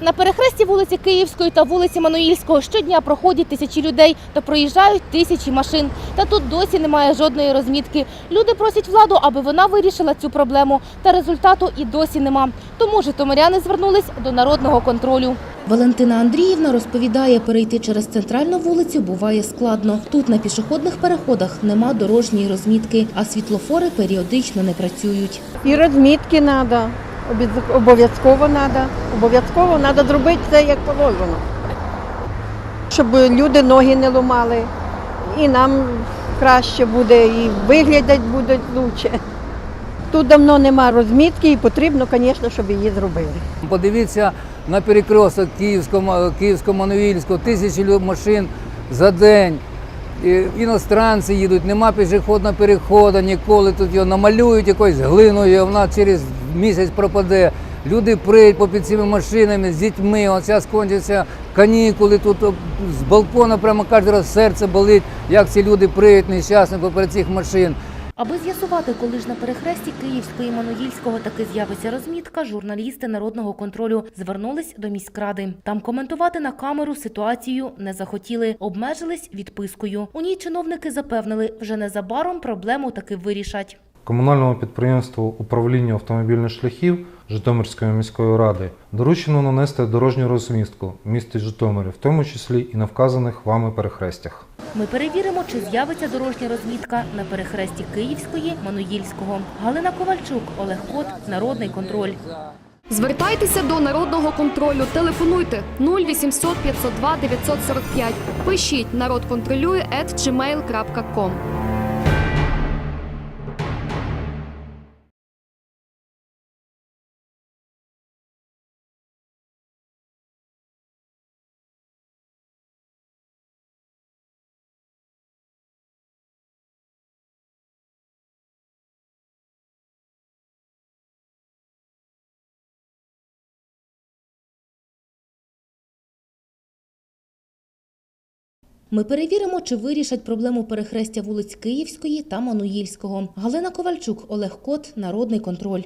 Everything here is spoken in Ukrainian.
На перехресті вулиці Київської та вулиці Мануїльського щодня проходять тисячі людей та проїжджають тисячі машин. Та тут досі немає жодної розмітки. Люди просять владу, аби вона вирішила цю проблему. Та результату і досі нема. Тому житомиряни звернулись до народного контролю. Валентина Андріївна розповідає, перейти через центральну вулицю буває складно. Тут на пішохідних переходах нема дорожньої розмітки, а світлофори періодично не працюють. І розмітки треба, обов'язково треба. Обов'язково треба зробити це як положено. Щоб люди ноги не ламали, і нам краще буде, і виглядати буде краще. Тут давно нема розмітки і потрібно, звісно, щоб її зробили. Подивіться на перекресток Київського, Київсько-Маневільського, тисячі машин за день. Іностранці їдуть, нема пішохідного переходу ніколи. Тут його намалюють якоюсь глиною, вона через місяць пропаде. Люди приють попід цими машинами з дітьми. От зараз канікули. Тут з балкона прямо кожен раз серце болить, як ці люди приють нещасні поперед цих машин. Аби з'ясувати, коли ж на перехресті Київського і Мануїльського таки з'явиться розмітка, журналісти народного контролю звернулись до міськради. Там коментувати на камеру ситуацію не захотіли, обмежились відпискою. У ній чиновники запевнили, вже незабаром проблему таки вирішать. Комунальному підприємству управління автомобільних шляхів Житомирської міської ради доручено нанести дорожню розмістку в місті Житомирі, в тому числі і на вказаних вами перехрестях. Ми перевіримо, чи з'явиться дорожня розмітка на перехресті Київської, Мануїльського. Галина Ковальчук, Олег Кот, Народний контроль. Звертайтеся до народного контролю. Телефонуйте 0800 502 945. Пишіть народ контролює Ми перевіримо, чи вирішать проблему перехрестя вулиць Київської та Мануїльського. Галина Ковальчук, Олег Кот, Народний контроль.